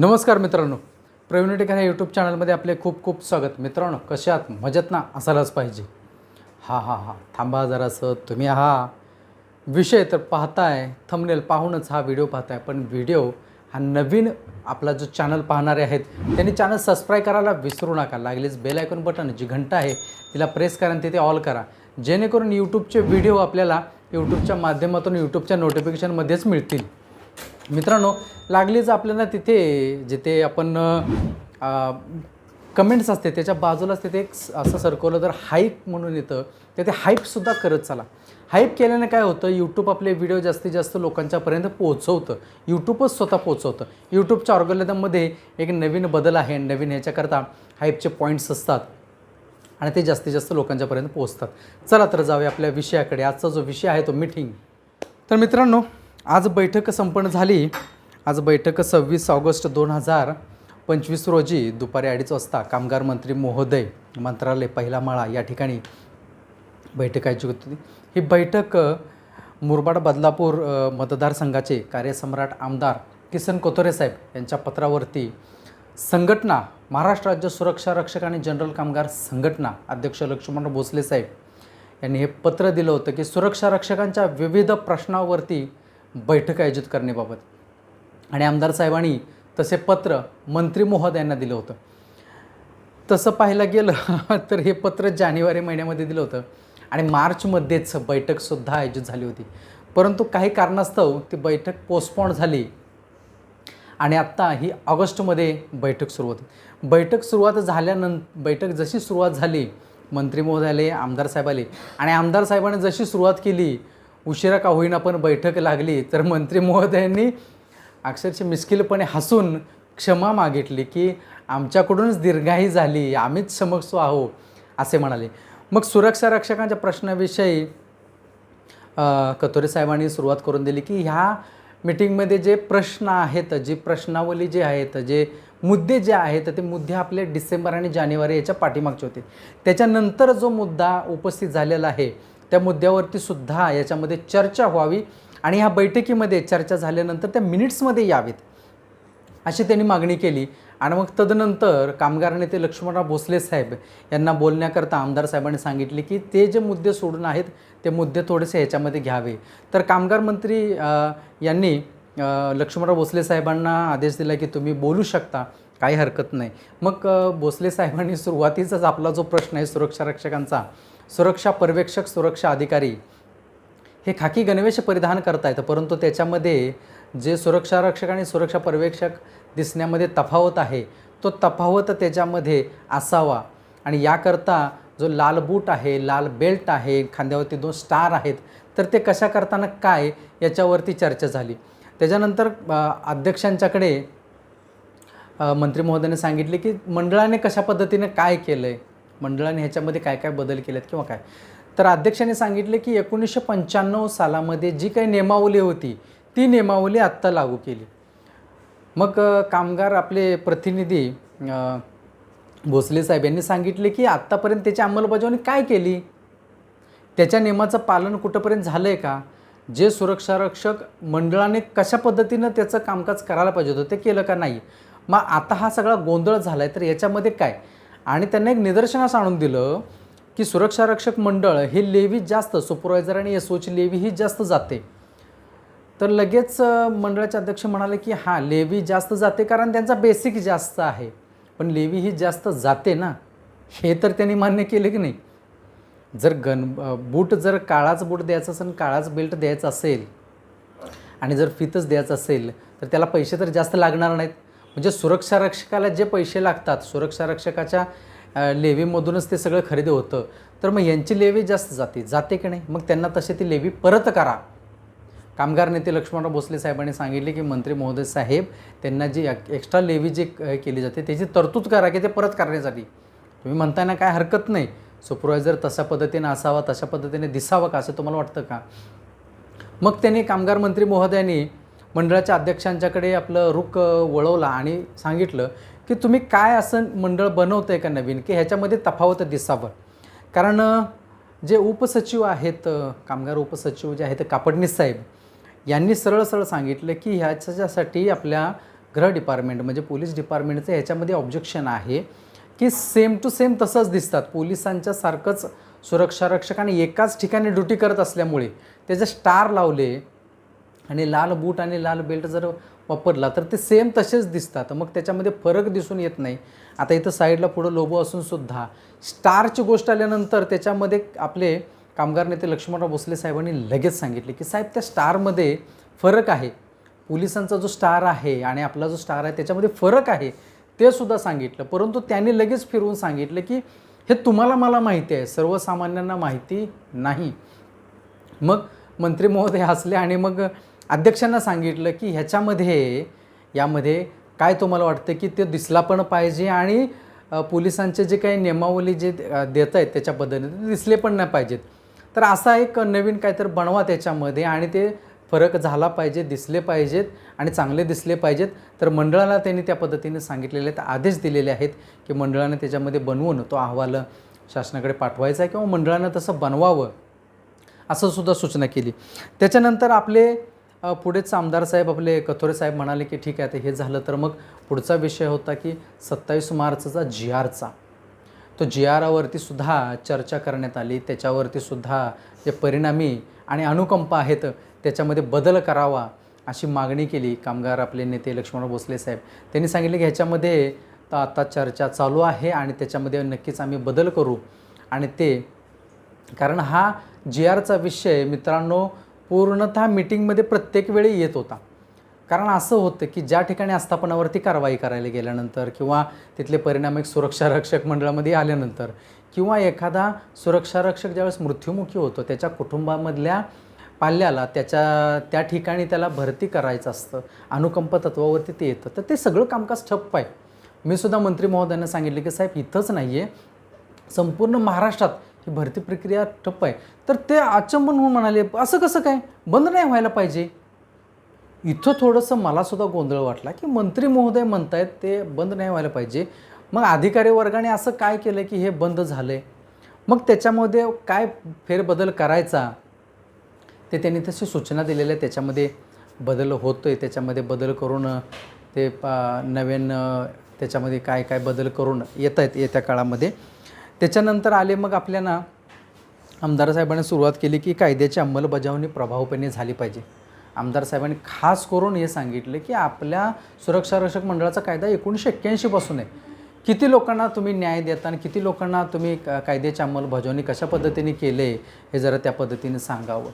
नमस्कार मित्रांनो. प्रवीण टेकर ह्या यूट्यूब चॅनलमध्ये आपले खूप खूप स्वागत. मित्रांनो कसे आहात? मजेत ना? असायलाच पाहिजे. हां हां हां. थांबा जरासं. तुम्ही हा विषय तर पाहताय थंबनेल पाहूनच हा व्हिडिओ पाहताय. पण व्हिडिओ हा नवीन आपला जो चॅनल पाहणारे आहेत त्यांनी चॅनल सबस्क्राईब करायला विसरू नका. लागलीच बेल आयकॉन बटन जी घंटा आहे तिला प्रेस करा आणि तिथे ऑल करा. जेणेकरून यूट्यूबचे व्हिडिओ आपल्याला यूट्यूबच्या माध्यमातून यूट्यूबच्या नोटिफिकेशनमध्येच मिळतील. मित्रांनो लागलीच आपल्याला तिथे जिथे आपण कमेंट्स असते त्याच्या बाजूलाच तिथे एक असं सरकवलं तर हाईप म्हणून येतं तिथे हाईपसुद्धा करत चला. हाईप केल्याने काय होतं यूट्यूब आपले व्हिडिओ जास्तीत जास्त लोकांच्यापर्यंत पोहोचवतं. यूट्यूबच स्वतः पोहोचवतं. यूट्यूबच्या ऑर्गोलिदममध्ये एक नवीन बदल आहे नवीन ह्याच्याकरता हाईपचे पॉईंट्स असतात. आणि ते जास्तीत जास्त लोकांच्यापर्यंत पोहोचतात. चला तर जाऊया आपल्या विषयाकडे. आजचा जो विषय आहे तो मीटिंग तर मित्रांनो आज बैठक संपन्न झाली. आज बैठक सव्वीस ऑगस्ट दोन हजार पंचवीस रोजी दुपारी अडीच वाजता कामगार मंत्री महोदय मंत्रालय पहिला माळा या ठिकाणी बैठक आयोजित होती ही बैठक मुरबाड बदलापूर मतदारसंघाचे कार्यसम्राट आमदार किसन कोथोरे साहेब यांच्या पत्रावरती संघटना महाराष्ट्र राज्य सुरक्षा रक्षक आणि जनरल कामगार संघटना अध्यक्ष लक्ष्मण भोसले साहेब यांनी हे पत्र दिलं होतं की सुरक्षा रक्षकांच्या विविध प्रश्नावरती बैठक आयोजित करण्याबाबत. आणि आमदार साहेबांनी तसे पत्र मंत्री महोदयांना दिलं होतं. तसं पाहायला गेलं तर हे पत्र जानेवारी महिन्यामध्ये दिलं होतं. आणि मार्चमध्येच बैठकसुद्धा आयोजित झाली होती. परंतु काही कारणास्तव ती बैठक पोस्टपॉन झाली. आणि आत्ता ही ऑगस्टमध्ये बैठक सुरू होती. बैठक सुरुवात झाल्यानंतर बैठक जशी सुरुवात झाली मंत्री महोदयाले आमदार साहेब आले आणि आमदार साहेबांनी जशी सुरुवात केली उशिरा का होईना पण बैठक लागली तर मंत्री महोदयांनी अक्षरशः मिस्किलपणे हसून क्षमा मागितली की आमच्याकडूनच दीर्घाई झाली आम्हीच समक्ष आहो असे म्हणाले. मग सुरक्षा रक्षकांच्या प्रश्नाविषयी कतोरे साहेबांनी सुरुवात करून दिली की ह्या मीटिंगमध्ये जे प्रश्न आहेत जी प्रश्नावली जे आहेत जे मुद्दे जे आहेत ते मुद्दे आपले डिसेंबर आणि जानेवारी याच्या पाठीमागचे होते. त्याच्यानंतर जो मुद्दा उपस्थित झालेला आहे त्या मुद्द्यावरती सुद्धा याच्यामध्ये चर्चा व्हावी आणि ह्या बैठकीमध्ये चर्चा झाल्यानंतर त्या मिनिट्समध्ये यावेत अशी त्यांनी मागणी केली. आणि मग तदनंतर कामगार नेते लक्ष्मणराव भोसले साहेब यांना बोलण्याकरता आमदार साहेबांनी सांगितले की ते जे मुद्दे सोडून आहेत ते मुद्दे थोडेसे ह्याच्यामध्ये घ्यावे. तर कामगार मंत्री यांनी लक्ष्मणराव भोसले साहेबांना आदेश दिला की तुम्ही बोलू शकता काही हरकत नाही. मग भोसले साहेबांनी सुरुवातीचाच आपला जो प्रश्न आहे सुरक्षा रक्षकांचा सुरक्षा पर्यवेक्षक सुरक्षा अधिकारी हे खाकी गणवेश परिधान करता येतं परंतु त्याच्यामध्ये जे सुरक्षा रक्षक आणि सुरक्षा पर्यवेक्षक दिसण्यामध्ये तफावत आहे तो तफावत त्याच्यामध्ये असावा. आणि याकरता जो लाल बूट आहे लाल बेल्ट आहे खांद्यावरती दोन स्टार आहेत तर ते कशा करताना काय याच्यावरती चर्चा झाली. त्याच्यानंतर अध्यक्षांच्याकडे मंत्री महोदयाने सांगितले की मंडळाने कशा पद्धतीने काय केलं आहे मंडळाने ह्याच्यामध्ये काय काय बदल केलेत किंवा काय? तर अध्यक्षाने सांगितले की एकोणीसशे पंच्याण्णव सालामध्ये जी काही नियमावली होती ती नियमावली आत्ता लागू केली. मग कामगार आपले प्रतिनिधी भोसले साहेब यांनी सांगितले की आत्तापर्यंत त्याची अंमलबजावणी काय केली? त्याच्या नियमाचं पालन कुठंपर्यंत झालं आहे का? जे सुरक्षारक्षक मंडळाने कशा पद्धतीनं त्याचं कामकाज करायला पाहिजे होतं ते केलं का नाही? मग आता हा सगळा गोंधळ झाला आहे तर याच्यामध्ये काय? आणि त्यांना एक निदर्शनास आणून दिलं की सुरक्षारक्षक मंडळ ही लेवी जास्त सुपरवायझर आणि एस ओची लेवी ही जास्त जाते. तर लगेच मंडळाचे अध्यक्ष म्हणाले की हां लेवी जास्त जाते कारण त्यांचा बेसिक जास्त आहे. पण लेवी ही जास्त जाते ना हे तर त्यांनी मान्य केले की नाही. जर गन बूट जर काळाच बूट द्यायचा असेल काळाच बेल्ट द्यायचा असेल आणि जर फितच द्यायचं असेल तर त्याला पैसे तर जास्त लागणार नाहीत. म्हणजे सुरक्षा रक्षकाला जे पैसे लागतात सुरक्षा रक्षकाच्या लेवीमधूनच ते सगळं खरेदी होतं. तर मग यांची लेवी जास्त जाते. जाते की नाही? मग त्यांना तसे ती लेवी परत करा. कामगार नेते लक्ष्मणराव भोसले साहेबांनी सांगितले की मंत्री महोदय साहेब त्यांना जी एक्स्ट्रा लेवी जी केली जाते त्याची तरतूद करा की ते परत करण्यासाठी. तुम्ही म्हणताय ना काय हरकत नाही. सुपरवायझर तशा पद्धतीने असावा तशा पद्धतीने दिसावं का? असं तुम्हाला वाटतं का? मग त्यांनी कामगार मंत्री महोदयांनी मंडळाच्या अध्यक्षांच्याकडे आपलं रुख वळवला आणि सांगितलं की तुम्ही काय असं मंडळ बनवतं आहे का नवीन? की ह्याच्यामध्ये तफावत दिसावं? कारण जे उपसचिव आहेत कामगार उपसचिव जे आहेत कापडणीस साहेब यांनी सरळ सरळ सांगितलं की ह्याच्यासाठी आपल्या गृह डिपार्टमेंट म्हणजे पोलीस डिपार्टमेंटचं ह्याच्यामध्ये ऑब्जेक्शन आहे की सेम टू सेम तसंच दिसतात. पोलिसांच्या सारखंच सुरक्षारक्षक आणि एकाच ठिकाणी ड्युटी करत असल्यामुळे त्याचे स्टार लावले आणि लाल बूट आणि लाल बेल्ट जर वापरला तर ते सेम तसेच दिसतात. मग त्याच्यामध्ये फरक दिसून येत नाही. आता इथं साईडला पुढं लोबो असूनसुद्धा स्टारची गोष्ट आल्यानंतर त्याच्यामध्ये आपले कामगार नेते लक्ष्मणराव भोसले साहेबांनी लगेच सांगितले की साहेब त्या स्टारमध्ये फरक आहे. पोलिसांचा जो स्टार आहे आणि आपला जो स्टार आहे त्याच्यामध्ये फरक आहे. ते सुद्धा सांगितलं. परंतु त्यांनी लगेच फिरवून सांगितलं की हे तुम्हाला मला माहिती आहे. सर्वसामान्यांना माहिती नाही. मग मंत्री महोदय हसले आणि मग अध्यक्षांना सांगितलं की ह्याच्यामध्ये यामध्ये काय तुम्हाला वाटतं की ते दिसला पण पाहिजे आणि पोलिसांचे जे काही नियमावली जे देत आहेत त्याच्या पद्धतीने ते दिसले पण नाही पाहिजेत. तर असा एक नवीन काहीतरी बनवा त्याच्यामध्ये आणि ते फरक झाला पाहिजे दिसले पाहिजेत आणि चांगले दिसले पाहिजेत. तर मंडळाला त्यांनी त्या पद्धतीने सांगितलेले आहेत आदेश दिलेले आहेत की मंडळाने त्याच्यामध्ये बनवून तो अहवाल शासनाकडे पाठवायचा आहे किंवा मंडळानं तसं बनवावं असं सुद्धा सूचना केली. त्याच्यानंतर आपले पुढेच आमदार साहेब आपले कथोरे साहेब म्हणाले की ठीक आहे आता हे झालं तर मग पुढचा विषय होता की सत्तावीस मार्चचा जी आरचा. तो जी आरावरती सुद्धा चर्चा करण्यात आली त्याच्यावरती सुद्धा जे परिणामी आणि अनुकंप आहेत त्याच्यामध्ये बदल करावा अशी मागणी केली. कामगार आपले नेते लक्ष्मण भोसले साहेब त्यांनी सांगितले की ह्याच्यामध्ये तर आता चर्चा चालू आहे आणि त्याच्यामध्ये नक्कीच आम्ही बदल करू. आणि ते कारण हा जी आरचा विषय मित्रांनो पूर्णतः मीटिंगमध्ये प्रत्येक वेळी येत होता. कारण असं होतं की ज्या ठिकाणी आस्थापनावरती कारवाई करायला गेल्यानंतर किंवा तिथले परिणाम एक सुरक्षा रक्षक मंडळामध्ये आल्यानंतर किंवा एखादा सुरक्षा रक्षक ज्यावेळेस मृत्युमुखी होतो त्याच्या कुटुंबामधल्या पाल्याला त्याच्या त्या ठिकाणी त्याला भरती करायचं असतं अनुकंप तत्वावरती ते येतं तर ते सगळं कामकाज ठप्प आहे. मी सुद्धा मंत्री महोदयांना सांगितले की साहेब इथंच नाही आहे संपूर्ण महाराष्ट्रात ही भरती प्रक्रिया ठप्प आहे. तर ते अचंबन होऊन म्हणाले असं कसं काय? बंद नाही व्हायला पाहिजे. इथं थोडंसं मलासुद्धा गोंधळ वाटला की मंत्री महोदय म्हणतायत ते बंद नाही व्हायला पाहिजे. मग अधिकारी वर्गाने असं काय केलं की हे बंद झालं आहे मग त्याच्यामध्ये काय फेरबदल करायचा? ते त्यांनी तशी सूचना दिलेल्या आहे त्याच्यामध्ये बदल होतो आहे त्याच्यामध्ये बदल करून ते पा नवीन त्याच्यामध्ये काय काय बदल करून येत आहेत येत्या काळामध्ये. त्याच्यानंतर आले मग आपल्याला आमदार साहेबांनी सुरुवात केली की कायद्याची अंमलबजावणी प्रभावपणे झाली पाहिजे. आमदार साहेबांनी खास करून हे सांगितलं की आपल्या सुरक्षा रक्षक मंडळाचा कायदा एकोणीसशे एक्क्याऐंशीपासून आहे. किती लोकांना तुम्ही न्याय देता आणि किती लोकांना तुम्ही क- कायद्याची अंमलबजावणी कशा पद्धतीने केले हे जरा त्या पद्धतीने सांगावं.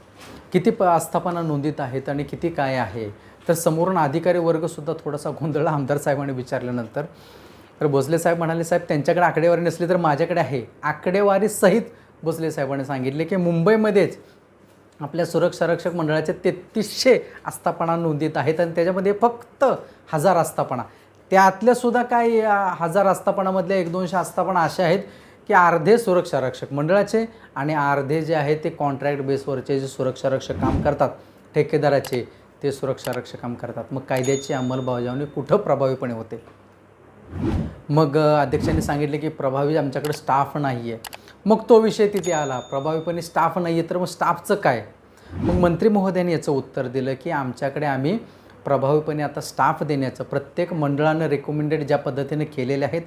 किती प आस्थापना नोंदीत आहेत आणि किती काय आहे? तर समोरून अधिकारी वर्गसुद्धा थोडासा गोंधळ आमदार साहेबांनी विचारल्यानंतर. तर भोसले साहेब म्हणाले साहेब त्यांच्याकडे आकडेवारी नसली तर माझ्याकडे आहे. आकडेवारी सहित भोसले साहेबांनी सांगितले की मुंबईमध्येच आपल्या सुरक्षा रक्षक मंडळाचे तेहतीसशे आस्थापना नोंदीत आहेत आणि त्याच्यामध्ये फक्त हजार आस्थापना. त्यातल्यासुद्धा काय काही हजार आस्थापनामधल्या एक दोनशे आस्थापना अशा आहेत की अर्धे सुरक्षा रक्षक मंडळाचे आणि अर्धे जे आहेत ते कॉन्ट्रॅक्ट बेसवरचे जे सुरक्षा रक्षक काम करतात ठेकेदाराचे ते सुरक्षा रक्षक काम करतात. मग कायद्याची अंमलबजावणी कुठं प्रभावीपणे होते? मग अध्यक्षांनी सांगितले की प्रभावी आमच्याकडे स्टाफ नाही आहे मग तो विषय तिथे आला. प्रभावीपणे स्टाफ नाही आहे तर मग स्टाफचं काय? मग मंत्री महोदयांनी याचं उत्तर दिलं की आमच्याकडे आम्ही प्रभावीपणे आता स्टाफ देण्याचं प्रत्येक मंडळानं रेकमेंडेड ज्या पद्धतीने केलेले आहेत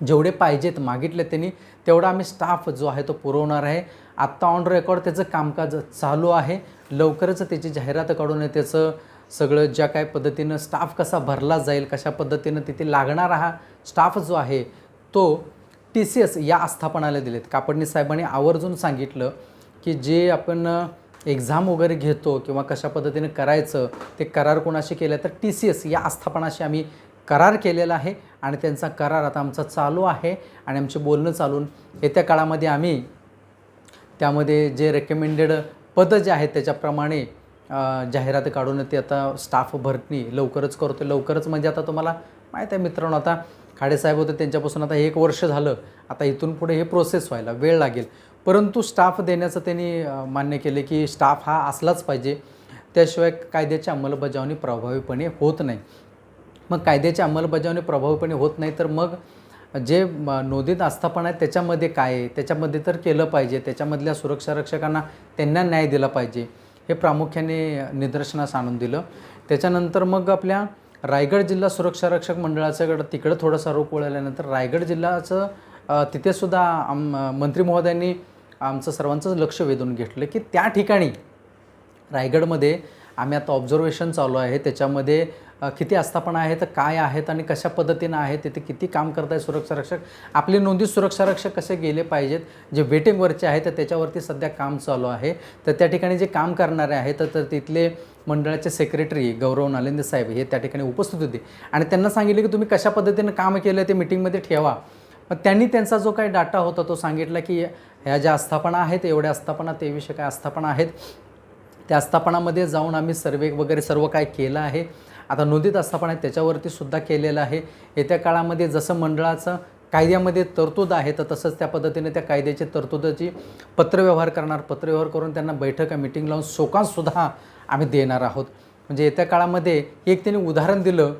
जेवढे पाहिजेत मागितले त्यांनी तेवढा आम्ही स्टाफ जो आहे तो पुरवणार आहे. आत्ता ऑन रेकॉर्ड त्याचं कामकाज चालू आहे. लवकरच त्याची जाहिरात काढून त्याचं सगळं ज्या काय पद्धतीनं स्टाफ कसा भरला जाईल कशा पद्धतीनं तिथे लागणारा हा स्टाफ जो आहे तो टी सी एस या आस्थापनाला दिलेत. कापडणी साहेबांनी आवर्जून सांगितलं की जे आपण एक्झाम वगैरे घेतो किंवा कशा पद्धतीने करायचं ते करार कोणाशी केलं तर टी सी एस या आस्थापनाशी आम्ही करार केलेला आहे आणि त्यांचा करार आता आमचा चालू आहे आणि आमचे बोलणं चालून येत्या काळामध्ये आम्ही त्यामध्ये जे रेकमेंडेड पदं जे आहेत त्याच्याप्रमाणे जाहिरात काढून ते आता स्टाफ भरती लवकरच करतो लवकरच म्हणजे आता तुम्हाला माहीत आहे मित्रांनो आता खाडेसाहेब होते त्यांच्यापासून आता एक वर्ष झालं. आता इथून पुढे हे प्रोसेस व्हायला वेळ लागेल. परंतु स्टाफ देण्याचं त्यांनी मान्य केले की स्टाफ हा असलाच पाहिजे. त्याशिवाय कायद्याची अंमलबजावणी प्रभावीपणे होत नाही. मग कायद्याची अंमलबजावणी प्रभावीपणे होत नाही तर मग जे नोंदीत आस्थापना आहे त्याच्यामध्ये काय आहे? त्याच्यामध्ये तर केलं पाहिजे. त्याच्यामधल्या सुरक्षा रक्षकांना त्यांना न्याय दिला पाहिजे. हे प्रामुख्याने निदर्शनास आणून दिलं. त्याच्यानंतर मग आपल्या रायगड जिल्हा सुरक्षा रक्षक मंडळाच्याकडं तिकडं थोडासा रोप वळल्यानंतर रायगड जिल्ह्याचं तिथेसुद्धा आम मंत्री महोदयांनी आमचं सर्वांचं लक्ष वेधून घेतलं की त्या ठिकाणी रायगडमध्ये आम्ही आता ऑब्झर्वेशन चालू आहे. त्याच्यामध्ये किती आस्थापना आहेत काय आहेत आणि कशा पद्धतीनं आहेत तिथे किती काम करत आहे सुरक्षा रक्षक? आपली नोंदी सुरक्षा रक्षक कसे गेले पाहिजेत? जे वेटिंगवरचे आहेत तर त्याच्यावरती सध्या काम चालू आहे. तर त्या ठिकाणी जे काम करणारे आहेत तर- तर तिथले मंडळाचे सेक्रेटरी गौरव नालेंदे साहेब हे त्या ठिकाणी उपस्थित होते. आणि त्यांना सांगितले की तुम्ही कशा पद्धतीनं काम केलं ते मिटिंगमध्ये ठेवा. मग त्यांनी त्यांचा जो काही डाटा होता तो सांगितला की ह्या ज्या आस्थापना आहेत एवढ्या आस्थापना तेविषयी काय आस्थापना आहेत? त्या आस्थापनामध्ये जाऊन आम्ही सर्वे वगैरे सर्व काय केलं आहे? आता नोंदीत आस्थापना आहे त्याच्यावरती सुद्धा केलेलं आहे. येत्या काळामध्ये जसं मंडळाचं कायद्यामध्ये तरतूद आहे तर तसंच त्या पद्धतीने त्या कायद्याची तरतुदाची पत्रव्यवहार करणार. पत्रव्यवहार करून त्यांना बैठका मिटिंग लावून शोकांसुद्धा आम्ही देणार आहोत. म्हणजे येत्या काळामध्ये एक त्यांनी उदाहरण दिलं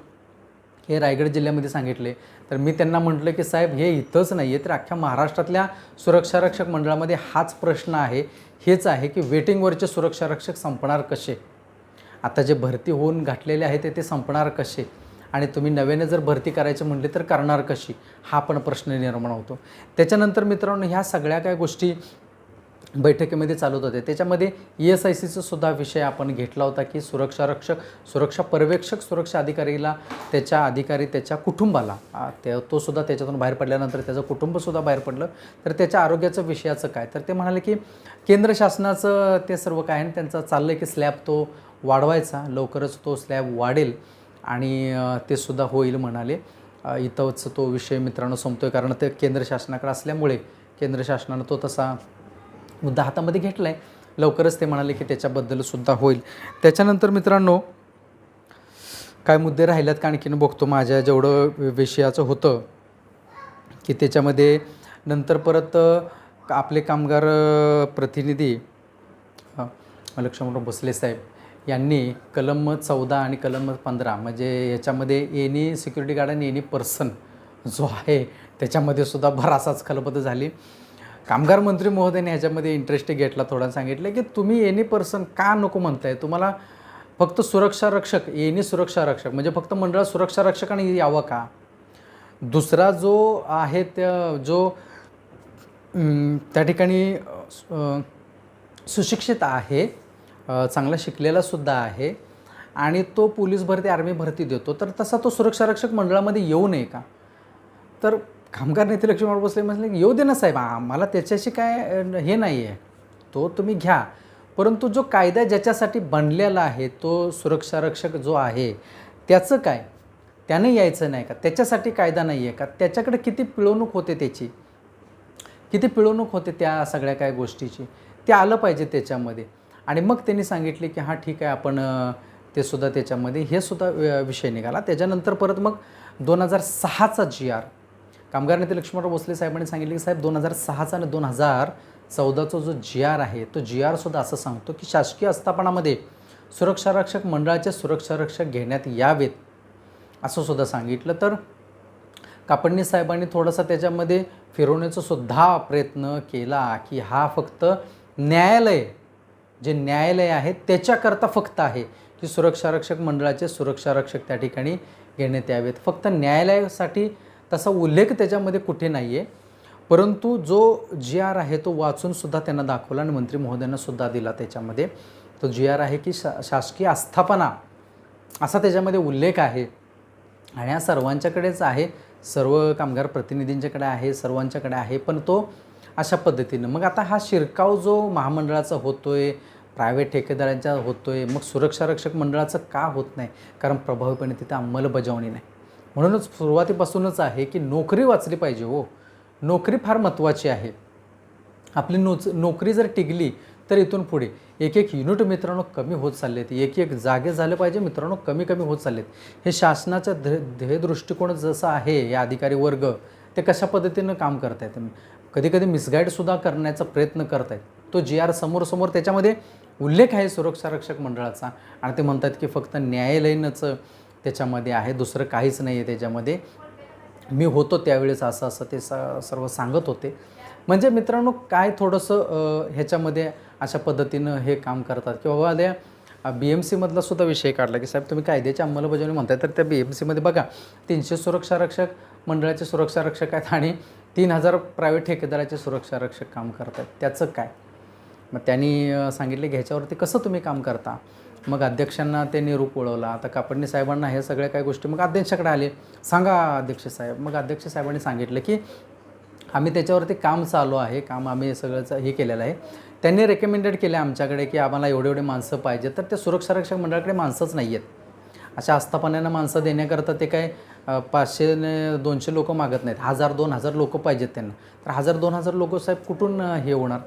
हे रायगड जिल्ह्यामध्ये सांगितले. तर मी त्यांना म्हटलं की साहेब हे इथंच नाही आहे तर अख्ख्या महाराष्ट्रातल्या सुरक्षारक्षक मंडळामध्ये हाच प्रश्न आहे. हेच आहे की वेटिंगवरचे सुरक्षारक्षक संपणार कसे? आता जे भरती होऊन घातलेले आहे ते ते संपणार कसे? आणि तुम्ही नव्याने जर भरती करायची म्हणली तर करणार कशी? हा पण प्रश्न निर्माण होतो. त्याच्यानंतर मित्रांनो ह्या सगळ्या काय गोष्टी बैठकीमध्ये चालत होते त्याच्यामध्ये ई एस आय सीचा सुद्धा विषय आपण घेतला होता की सुरक्षा रक्षक सुरक्षा पर्यवेक्षक सुरक्षा अधिकारीला त्याच्या अधिकारी त्याच्या कुटुंबाला त्या तोसुद्धा तो सुद्धा त्याच्यातून बाहेर पडल्यानंतर त्याचं कुटुंबसुद्धा बाहेर पडलं. तर त्याच्या आरोग्याचं विषयाचं काय? तर ते म्हणाले की केंद्र शासनाचं ते सर्व काय आहे त्यांचं चाललं की स्लॅब तो वाढवायचा लवकरच तो स्लॅब वाढेल आणि तेसुद्धा ते सुद्धा होईल म्हणाले. इथंच तो विषय मित्रांनो संपतो आहे कारण ते केंद्र शासनाकडे असल्यामुळे केंद्र शासनानं तो तसा मुद्दा हातामध्ये घेतला आहे लवकरच ते म्हणाले की त्याच्याबद्दल सुद्धा होईल. त्याच्यानंतर मित्रांनो काय मुद्दे राहिल्यात का आणखीन बघतो. माझ्या जेवढं विषयाचं होतं की त्याच्यामध्ये नंतर परत आपले कामगार प्रतिनिधी अ, लक्ष्मणराव साहेब यांनी कलम चौदा आणि कलम पंधरा म्हणजे याच्यामध्ये एनी सिक्युरिटी गार्ड आणि एनी पर्सन जो आहे त्याच्यामध्ये सुद्धा बरासाच खलबत झाली. कामगार मंत्री महोदयाने ह्याच्यामध्ये इंटरेस्ट घेतला थोडा सांगितलं की तुम्ही एनी पर्सन का नको म्हणताय? तुम्हाला फक्त सुरक्षा रक्षक एनी सुरक्षा रक्षक म्हणजे फक्त मंडळात सुरक्षा रक्षकाने यावं का? दुसरा जो आहे त्या जो त्या ठिकाणी सुशिक्षित आहे चांगला शिकलेला सुद्धा आहे. आणि तो पोलीस भरती आर्मी भरती देतो. तर तसा तो सुरक्षा रक्षक मंडळामध्ये येऊ नये का? तर कामगार नेते लक्ष्मण बसले म्हटले येऊ दे ना साहेब आम्हाला त्याच्याशी काय हे नाही आहे. तो तुम्ही घ्या. परंतु जो कायदा ज्याच्यासाठी बनलेला आहे तो सुरक्षा रक्षक जो आहे त्याचं काय? त्यानं यायचं नाही का? त्याच्यासाठी कायदा नाही आहे का? त्याच्याकडे किती पिळवणूक होते त्याची? किती पिळवणूक होते त्या सगळ्या काय गोष्टीची? ते आलं पाहिजे त्याच्यामध्ये. आणि मग त्यांनी सांगितले की हां ठीक आहे आपण ते सुद्धा त्याच्यामध्ये हे सुद्धा विषय निघाला. त्याच्यानंतर परत मग दोन हजार सहाचा जी आर कामगार नेते लक्ष्मणराव भोसले साहेबांनी सांगितले की साहेब दोन हजार सहाचा आणि दोन हजार चौदाचा जो जी आर आहे तो जी आरसुद्धा असं सांगतो की शासकीय आस्थापनामध्ये सुरक्षारक्षक मंडळाचे सुरक्षारक्षक घेण्यात यावेत असं सुद्धा सांगितलं. तर कापडणी साहेबांनी थोडासा त्याच्यामध्ये फिरवण्याचा सुद्धा प्रयत्न केला की हा फक्त न्यायालय जे न्यायालय आहे त्याच्याकरता फक्त आहे की सुरक्षारक्षक मंडळाचे सुरक्षारक्षक त्या ठिकाणी घेण्यात यावेत. फक्त न्यायालयासाठी तसा उल्लेख त्याच्यामध्ये कुठे नाही आहे परंतु जो जी आर आहे तो वाचूनसुद्धा त्यांना दाखवला आणि मंत्री महोदयांना सुद्धा दिला त्याच्यामध्ये. तो जी आर आहे की शा शासकीय आस्थापना असा त्याच्यामध्ये उल्लेख आहे. आणि हा सर्वांच्याकडेच आहे. सर्व कामगार प्रतिनिधींच्याकडे आहे सर्वांच्याकडे आहे. पण तो अशा पद्धतीनं. मग आता हा शिरकाव जो महामंडळाचा होतो आहे प्रायव्हेट ठेकेदारांचा होतो आहे मग सुरक्षारक्षक मंडळाचं का होत नाही? कारण प्रभावीपणे तिथे अंमलबजावणी नाही. म्हणूनच सुरुवातीपासूनच आहे की नोकरी वाचली पाहिजे हो. नोकरी फार महत्त्वाची आहे. आपली नोच नोकरी जर टिकली तर इथून पुढे एक एक युनिट मित्रांनो कमी होत चालले आहेत एक एक जागे झाले पाहिजे मित्रांनो कमी कमी होत चाललेत. हे शासनाचा ध्ये ध्येय दृष्टिकोन जसं आहे हे अधिकारी वर्ग ते कशा पद्धतीनं काम करत आहेत कधी कधी मिसगाईडसुद्धा करण्याचा प्रयत्न करत आहेत तो जी आर समोरसमोर त्याच्यामध्ये उल्लेख आहे सुरक्षारक्षक मंडळाचा. आणि ते म्हणतात की फक्त न्यायालयीनच त्याच्यामध्ये आहे दुसरं काहीच नाही आहे त्याच्यामध्ये. मी होतो त्यावेळेस असं असं ते स सर्व सांगत होते. म्हणजे मित्रांनो काय थोडंसं ह्याच्यामध्ये अशा पद्धतीनं हे काम करतात? की बाबा त्या बी एम सीमधला सुद्धा विषय काढला की साहेब तुम्ही कायद्याची अंमलबजावणी म्हणताय तर त्या बी एम सीमध्ये बघा तीनशे सुरक्षा रक्षक मंडळाचे सुरक्षा रक्षक आहेत आणि तीन हजार प्रायव्हेट ठेकेदाराचे सुरक्षा रक्षक काम करत आहेत त्याचं काय? मग त्यांनी सांगितले की ह्याच्यावरती कसं तुम्ही काम करता? मग अध्यक्षांना त्यांनी निरूप ओळवला आता कापडणे साहेबांना हे सगळ्या काही गोष्टी मग अध्यक्षाकडे आले. सांगा अध्यक्ष साहेब मग अध्यक्ष साहेबांनी सांगितलं की आम्ही त्याच्यावरती काम चालू आहे काम आम्ही सगळंच हे केलेलं आहे. त्यांनी रेकमेंडेड केलं आमच्याकडे की आम्हाला एवढे एवढे माणसं पाहिजे तर ते सुरक्षा रक्षक मंडळाकडे माणसंच नाही आहेत अशा आस्थापनांना माणसं देण्याकरता ते काय पाचशे दोनशे लोकं मागत नाहीत. हजार दोन हजार लोक पाहिजेत त्यांना. तर हजार दोन हजार लोक साहेब कुठून हे होणार?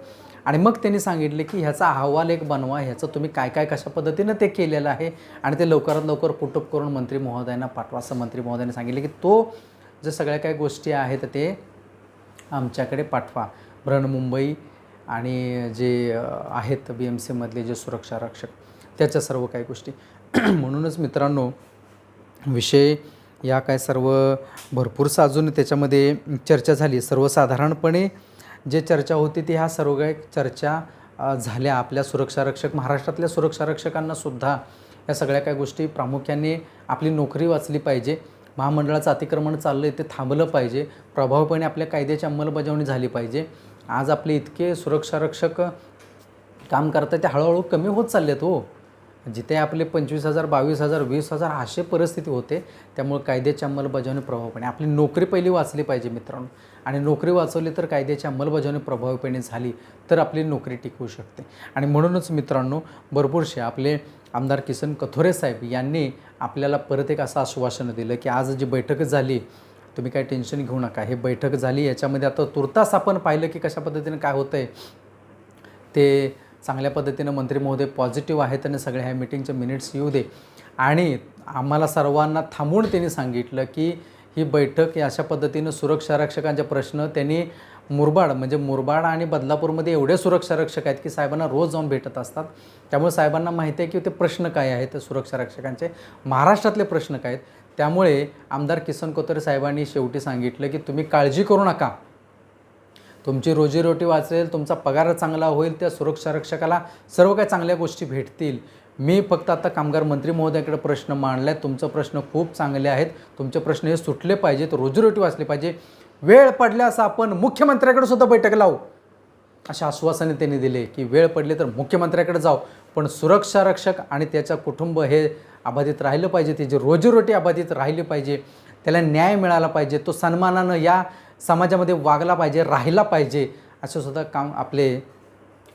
आणि मग त्यांनी सांगितले की ह्याचा अहवाल एक बनवा ह्याचं तुम्ही काय काय कशा पद्धतीनं ते केलेलं आहे? आणि ते लवकरात लवकर पुटअप करून मंत्री महोदयांना पाठवा असं मंत्री महोदयांनी सांगितले की तो जे सगळ्या काही गोष्टी आहेत ते आमच्याकडे पाठवा. बृहन्मुंबई आणि जे आहेत बी एम सीमधले जे सुरक्षा रक्षक त्याच्या सर्व काही गोष्टी. म्हणूनच मित्रांनो विषय या काय सर्व भरपूरसा अजून त्याच्यामध्ये चर्चा झाली. सर्वसाधारणपणे जे चर्चा होती ती ह्या सर्व काही चर्चा झाल्या. आपल्या सुरक्षा रक्षक महाराष्ट्रातल्या सुरक्षा रक्षकांना सुद्धा या सगळ्या काही गोष्टी प्रामुख्याने आपली नोकरी वाचली पाहिजे. महामंडळाचं अतिक्रमण चाललं आहे ते थांबलं पाहिजे. प्रभावपणे आपल्या कायद्याची अंमलबजावणी झाली पाहिजे. आज आपले इतके सुरक्षा रक्षक काम करतात ते हळूहळू कमी होत चाललेत हो. जिथे आपले पंचवीस हजार बावीस हजार वीस हजार असे परिस्थिती होते त्यामुळे कायद्याची अंमलबजावणी प्रभावपणे. आपली नोकरी पहिली वाचली पाहिजे मित्रांनो. आणि नोकरी वाचवली तर कायद्याची अंमलबजावणी प्रभावीपणे झाली तर आपली नोकरी टिकवू शकते. आणि म्हणूनच मित्रांनो भरपूरसे आपले आमदार किसन कथोरे साहेब यांनी आपल्याला परत एक असं आश्वासन दिलं की आज जी बैठक झाली तुम्ही काही टेन्शन घेऊ नका. हे बैठक झाली याच्यामध्ये आता तुर्तास आपण पाहिलं की कशा पद्धतीने काय होतं आहे ते चांगल्या पद्धतीनं मंत्री महोदय पॉझिटिव्ह आहेत आणि सगळ्या ह्या मिटिंगचे मिनिट्स येऊ दे. आणि आम्हाला सर्वांना थांबून त्यांनी सांगितलं की ही बैठक या अशा पद्धतीनं सुरक्षा रक्षकांचे प्रश्न त्यांनी मुरबाड म्हणजे मुरबाड आणि बदलापूरमध्ये एवढे सुरक्षा रक्षक आहेत की साहेबांना रोज जाऊन भेटत असतात. त्यामुळे साहेबांना माहिती आहे की ते प्रश्न काय आहेत सुरक्षा रक्षकांचे. महाराष्ट्रातले प्रश्न काय आहेत? त्यामुळे आमदार किसन कोतरे साहेबांनी शेवटी सांगितलं की तुम्ही काळजी करू नका. तुमची रोजीरोटी वाचेल तुमचा पगार चांगला होईल त्या सुरक्षा रक्षकाला सर्व काही चांगल्या गोष्टी भेटतील. मी फक्त आता कामगार मंत्री महोदयाकडे प्रश्न मांडला आहे तुमचा प्रश्न खूप चांगले आहेत. तुमचे प्रश्न हे सुटले पाहिजेत रोजीरोटी वाचली पाहिजे. वेळ पडल्यास आपण मुख्यमंत्र्याकडे सुद्धा बैठक लावू. अशा आश्वासने त्यांनी दिले की वेळ पडली तर मुख्यमंत्र्याकडे जाऊ पण सुरक्षा रक्षक आणि त्याचं कुटुंब हे अबाधित राहिलं पाहिजे. त्याची रोजीरोटी अबाधित राहिली पाहिजे त्याला न्याय मिळाला पाहिजे तो सन्मानानं या समाजामध्ये वागला पाहिजे राहिला पाहिजे असं सुद्धा काम आपले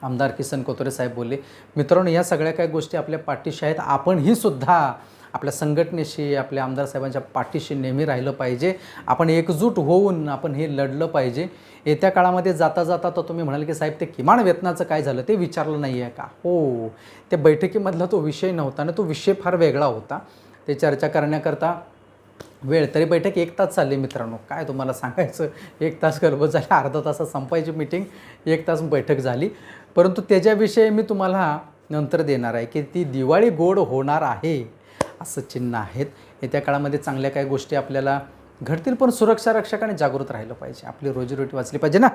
आमदार किसन कोतरे साहेब बोलले. मित्रांनो या सगळ्या काही गोष्टी आपल्या पाठीशी आहेत. आपणही सुद्धा आपल्या संघटनेशी आपल्या आमदार साहेबांच्या पाठीशी नेहमी राहिलं पाहिजे. आपण एकजूट होऊन आपण हे लढलं पाहिजे. येत्या काळामध्ये जाता जाता तर तुम्ही म्हणाल की साहेब ते किमान वेतनाचं काय झालं ते विचारलं नाही आहे का? हो. त्या बैठकीमधला तो विषय नव्हता आणि तो विषय फार वेगळा होता. ते चर्चा करण्याकरता वेळ तरी बैठक एक तास चालली मित्रांनो. काय तुम्हाला सांगायचं? एक तास गर्भ झाला अर्धा तासात संपायची मिटिंग एक तास बैठक झाली. परंतु त्याच्याविषयी मी तुम्हाला नंतर देणार आहे की ती दिवाळी गोड होणार आहे. असं चिन्ह आहेत. येत्या काळामध्ये चांगल्या काही गोष्टी आपल्याला घडतील पण सुरक्षा रक्षकाने जागृत राहिलं पाहिजे. आपली रोजीरोटी वाचली पाहिजे ना?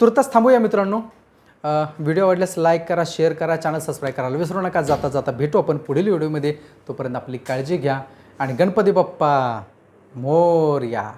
तुर्तास थांबूया मित्रांनो. व्हिडिओ आवडल्यास लाईक करा शेअर करा चॅनल सबस्क्राईब करायला विसरू नका. जाता जाता भेटू आपण पुढील व्हिडिओमध्ये. तोपर्यंत आपली काळजी घ्या. आणि गणपती बाप्पा मोर्या.